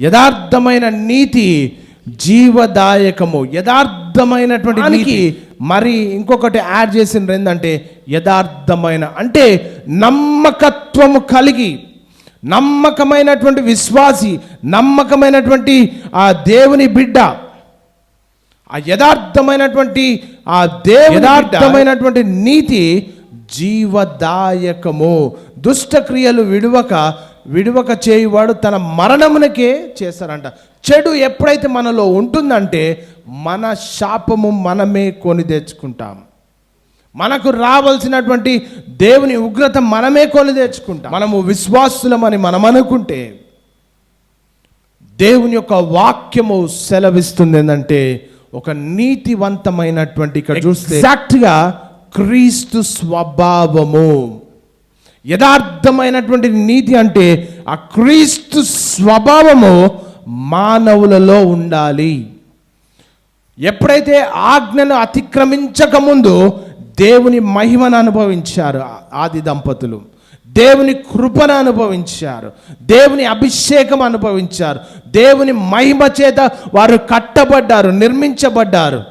యథార్థమైన నీతి జీవదాయకము. యథార్థమైనటువంటి నీతి. మరి ఇంకొకటి యాడ్ చేసిన ఏంటంటే యథార్థమైన. అంటే నమ్మకత్వము కలిగి నమ్మకమైనటువంటి విశ్వాసి నమ్మకమైనటువంటి ఆ దేవుని బిడ్డ. ఆ యథార్థమైనటువంటి ఆ దేవు యథార్థమైనటువంటి నీతి జీవదాయకము. దుష్టక్రియలు విడువక విడువక చేయువాడు తన మరణమునకే చేస్తారంట చెడు ఎప్పుడైతే మనలో ఉంటుందంటే మన శాపము మనమే కొని తెచ్చుకుంటాం. మనకు రావాల్సినటువంటి దేవుని ఉగ్రత మనమే కొని తెచ్చుకుంటాం. మనము విశ్వాసులమని మనం అనుకుంటే దేవుని యొక్క వాక్యము సెలవిస్తుంది ఏంటంటే ఒక నీతివంతమైనటువంటి ఇక్కడ చూస్తే ఎగ్జాక్ట్గా క్రీస్తు స్వభావము. యథార్థమైనటువంటి నీతి అంటే ఆ క్రీస్తు స్వభావము మానవులలో ఉండాలి. ఎప్పుడైతే ఆజ్ఞను అతిక్రమించక ముందు దేవుని మహిమను అనుభవించారు ఆది దంపతులు. దేవుని కృపను అనుభవించారు. దేవుని అభిషేకం అనుభవించారు. దేవుని మహిమ చేత వారు కట్టబడ్డారు నిర్మించబడ్డారు.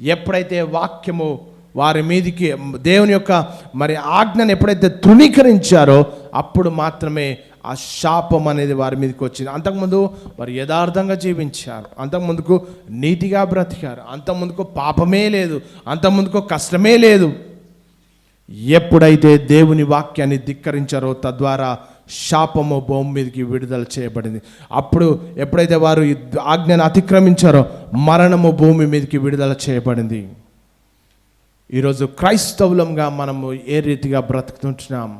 ఎప్పుడైతే వాక్యము వారి మీదికి దేవుని యొక్క మరి ఆజ్ఞను ఎప్పుడైతే తృణీకరించారో అప్పుడు మాత్రమే ఆ శాపం అనేది వారి మీదకి వచ్చింది. అంతకుముందు వారు యథార్థంగా జీవించారు. అంతకుముందుకు నీతిగా బ్రతికారు. అంతకుముందుకు పాపమే లేదు. అంతకుముందుకు కష్టమే లేదు. ఎప్పుడైతే దేవుని వాక్యాన్ని ధిక్కరించారో తద్వారా శాపము భూమి మీదకి విడుదల చేయబడింది. అప్పుడు ఎప్పుడైతే వారు ఆజ్ఞను అతిక్రమించారో మరణము భూమి మీదకి విడుదల చేయబడింది. ఈరోజు క్రైస్తవులంగా మనము ఏ రీతిగా బ్రతుకుతుంటున్నాం?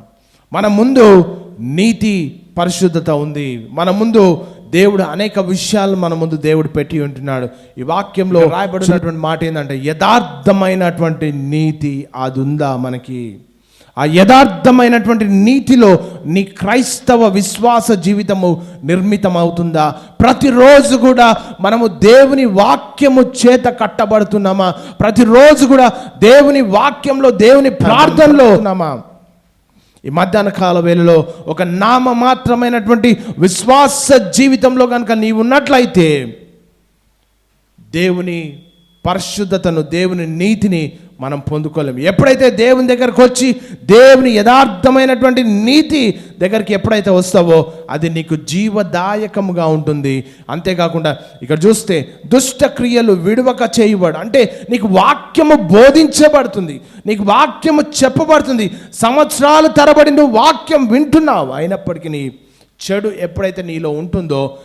మన ముందు నీతి పరిశుద్ధత ఉంది. మన ముందు దేవుడు అనేక విషయాలు మన ముందు దేవుడు పెట్టి ఉంటున్నాడు. ఈ వాక్యంలో రాయబడినటువంటి మాట ఏంటంటే యథార్థమైనటువంటి నీతి అది ఉందా మనకి? ఆ యథార్థమైనటువంటి నీతిలో నీ క్రైస్తవ విశ్వాస జీవితము నిర్మితమవుతుందా? ప్రతిరోజు కూడా మనము దేవుని వాక్యము చేత కట్టబడుతున్నామా? ప్రతిరోజు కూడా దేవుని వాక్యంలో దేవుని ప్రార్థనలో ఉన్నామా? ఈ మధ్యాహ్న కాల వేళలో ఒక నామ మాత్రమైనటువంటి విశ్వాస జీవితంలో కనుక నీవు ఉన్నట్లయితే దేవుని పరిశుద్ధతను దేవుని నీతిని మనం పొందుకోలేము ఎప్పుడైతే దేవుని దగ్గరకు వచ్చి దేవుని యథార్థమైనటువంటి నీతి దగ్గరికి ఎప్పుడైతే వస్తావో అది నీకు జీవదాయకముగా ఉంటుంది. అంతేకాకుండా ఇక్కడ చూస్తే దుష్ట క్రియలు విడువక చేయబడు అంటే నీకు వాక్యము బోధించబడుతుంది. నీకు వాక్యము చెప్పబడుతుంది. సంవత్సరాలు తరబడి నువ్వు వాక్యం వింటున్నావు. అయినప్పటికీ చెడు ఎప్పుడైతే నీలో ఉంటుందో